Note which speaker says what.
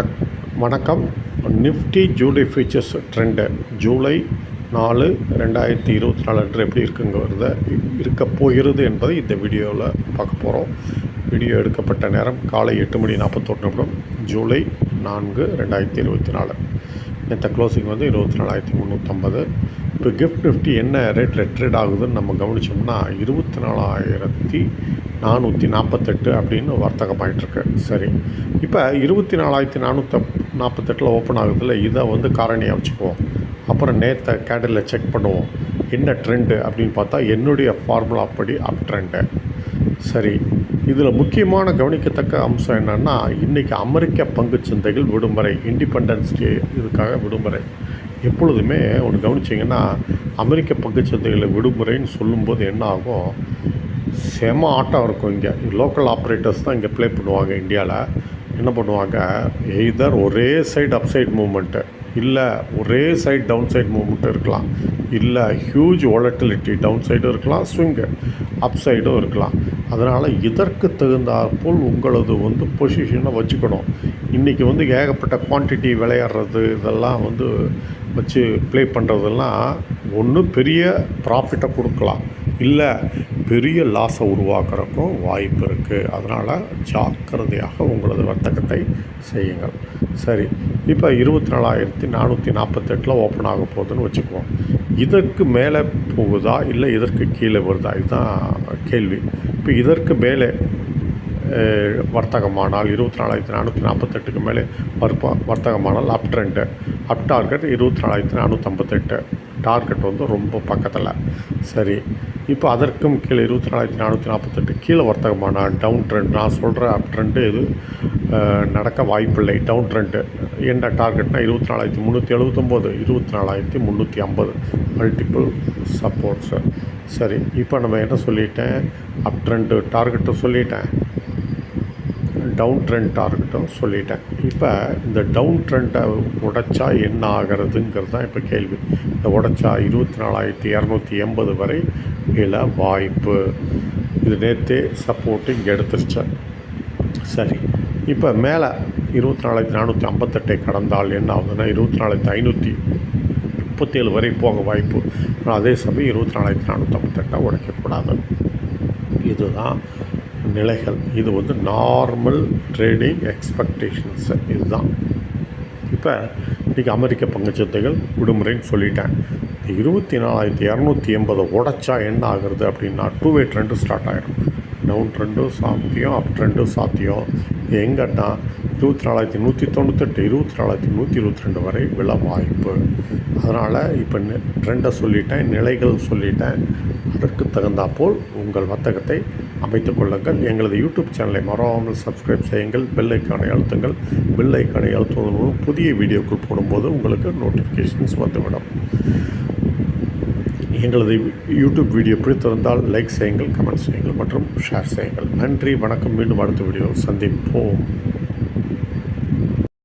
Speaker 1: வணக் வணக்கம். Nifty July futures trend. July நாலு ரெண்டாயிரத்தி இருபத்தி நாலு அன்று எப்படி இருக்குங்கிறத இருக்க போகிறது என்பதை இந்த வீடியோவில் பார்க்க போகிறோம் வீடியோ எடுக்கப்பட்ட நேரம் காலை எட்டு மணி நாற்பத்தொன்று நிமிடம். ஜூலை நான்கு ரெண்டாயிரத்தி இருபத்தி நாலு. நேற்று க்ளோசிங் வந்து இருபத்தி நாலாயிரத்தி முந்நூற்றம்பது இப்போ கிஃப்ட் நிஃப்டி என்ன ரேட்டில் ட்ரேட் ஆகுதுன்னு நம்ம கவனிச்சோம்னா இருபத்தி நாலாயிரத்தி நானூற்றி நாற்பத்தெட்டு அப்படின்னு வர்த்தகமாயிட்டிருக்கு சரி. இப்போ இருபத்தி நாலாயிரத்தி நானூற்றி நாற்பத்தெட்டில் ஓப்பன் ஆகுதுல்ல இதை வந்து காரணியாக வச்சுக்குவோம் அப்புறம் நேற்று கேடலில் செக் பண்ணுவோம். என்ன ட்ரெண்டு அப்படின்னு பார்த்தா என்னுடைய ஃபார்முலா படி அப் ட்ரெண்டு சரி. இதில் முக்கியமான கவனிக்கத்தக்க அம்சம் என்னென்னா இன்றைக்கி அமெரிக்க பங்குச்சந்தைகள் விடுமுறை இண்டிபெண்டன்ஸ் டே இதுக்காக விடுமுறை எப்பொழுதுமே ஒன்று கவனிச்சிங்கன்னா அமெரிக்க பங்குச்சந்தைகளில் விடுமுறைன்னு சொல்லும்போது என்ன ஆகும்? செம ஆட்டம் இருக்கும் இங்கே. லோக்கல் ஆப்ரேட்டர்ஸ் தான் இங்கே ப்ளே பண்ணுவாங்க இந்தியாவில் என்ன பண்ணுவாங்க? எய்தர் ஒரே சைடு அப்சைட் மூமெண்ட்டு இல்லை ஒரே சைட் டவுன் சைட் மூமெண்ட் இருக்கலாம். இல்லை ஹியூஜ் வாலட்டிலிட்டி டவுன் சைடும் இருக்கலாம் ஸ்விங்கு அப் சைடும் இருக்கலாம். அதனால் இதற்கு தகுந்தாற்போல் உங்களது வந்து பொசிஷனை வச்சுக்கணும். இன்றைக்கி வந்து ஏகப்பட்ட குவான்டிட்டி விளையாடுறது இதெல்லாம் வந்து வச்சு ப்ளே பண்ணுறதெல்லாம் ஒன்று பெரிய ப்ராஃபிட்டை கொடுக்கலாம். இல்லை பெரிய லாஸை உருவாக்குறக்கும் வாய்ப்பு இருக்குது அதனால் ஜாக்கிரதையாக உங்களது வர்த்தகத்தை செய்யுங்கள். சரி இப்போ இருபத்தி நாலாயிரத்தி நானூற்றி நாற்பத்தெட்டில் ஓப்பன் ஆக போகுதுன்னு வச்சுக்குவோம். இதற்கு மேலே போகுதா இல்லை இதற்கு கீழே வருதா? இதுதான் கேள்வி. இப்போ இதற்கு மேலே வர்த்தகமானால் இருபத்தி நாலாயிரத்தி நானூற்றி நாற்பத்தெட்டுக்கு மேலே வர்ப்ப வர்த்தகமானால் அப் ட்ரெண்டு அப் டார்கெட் இருபத்தி நாலாயிரத்தி நானூற்றம்பத்தெட்டு டார்கெட் வந்து ரொம்ப பக்கத்தில். சரி இப்போ அதற்கும் கீழே இருபத்தி நாலாயிரத்தி நானூற்றி நாற்பத்தெட்டு கீழே வர்த்தகமான டவுன் ட்ரெண்ட் நான் சொல்கிற அப் ட்ரெண்டு இது நடக்க வாய்ப்பில்லை. டவுன் ட்ரெண்டு என்ன டார்கெட்னால் இருபத்தி நாலாயிரத்தி முந்நூற்றி எழுபத்தொம்போது இருபத்தி நாலாயிரத்தி முந்நூற்றி ஐம்பது. மல்டிபிள் சப்போர்ட்ஸு சரி இப்போ நம்ம என்ன சொல்லிட்டேன்? அப் ட்ரெண்டு டார்கெட்டை சொல்லிட்டேன். டவுன் ட்ரெண்ட் இருக்கட்டும் சொல்லிட்டேன். இப்போ இந்த டவுன் ட்ரெண்டை உடைச்சா என்ன ஆகிறதுங்கிறது தான் இப்போ கேள்வி. இந்த உடைச்சா இருபத்தி நாலாயிரத்தி இரநூத்தி எண்பது வரை இல்லை வாய்ப்பு. இது நேற்றே சப்போர்ட்டு இங்கே எடுத்துருச்சேன் சரி. இப்போ மேலே இருபத்தி நாலாயிரத்தி நானூற்றி ஐம்பத்தெட்டை கடந்தால் என்ன ஆகுதுன்னா இருபத்தி நாலாயிரத்தி ஐநூற்றி முப்பத்தேழு வரை போக வாய்ப்பு. ஆனால் அதே சமயம் இருபத்தி நாலாயிரத்தி நானூற்றி ஐம்பத்தெட்டாக உடைக்கக்கூடாது. இதுதான் நிலைகள். இது வந்து நார்மல் ட்ரேடிங் எக்ஸ்பெக்டேஷன்ஸு இதுதான். இப்போ இன்றைக்கி அமெரிக்க பங்குச்சந்தைகள் விடுமுறைன்னு சொல்லிட்டேன். இருபத்தி நாலாயிரத்தி இரநூத்தி எண்பதை உடச்சா என்ன ஆகுறது அப்படின்னா டூ வே ட்ரெண்டு ஸ்டார்ட் ஆகிடும் டவுன் ட்ரெண்டும் சாத்தியம் அப் ட்ரெண்டும் சாத்தியம் எங்கன்னா இருபத்தி நாலாயிரத்தி நூற்றி தொண்ணூத்தெட்டு இருபத்தி நாலாயிரத்தி நூற்றி இருபத்தி ரெண்டு வரை விழ வாய்ப்பு. அதனால் இப்போ ட்ரெண்டை சொல்லிட்டேன் நிலைகள் சொல்லிட்டேன். அதற்கு தகுந்தாப்போல் உங்கள் வர்த்தகத்தை அமைத்துக் கொள்ளுங்கள். எங்களது யூடியூப் சேனலை மறவாமல் சப்ஸ்கிரைப் செய்யுங்கள். பெல் ஐக்கானை அழுத்துங்கள். பெல் ஐக்கானை அழுத்துவதன் மூலம் புதிய வீடியோக்கள் போடும்போது உங்களுக்கு நோட்டிஃபிகேஷன்ஸ் வந்துவிடும். எங்களது யூடியூப் வீடியோ பிடித்திருந்தால் லைக் செய்யுங்கள் கமெண்ட் செய்யுங்கள் மற்றும் ஷேர் செய்யுங்கள். நன்றி வணக்கம். மீண்டும் அடுத்த வீடியோ சந்திப்போம்.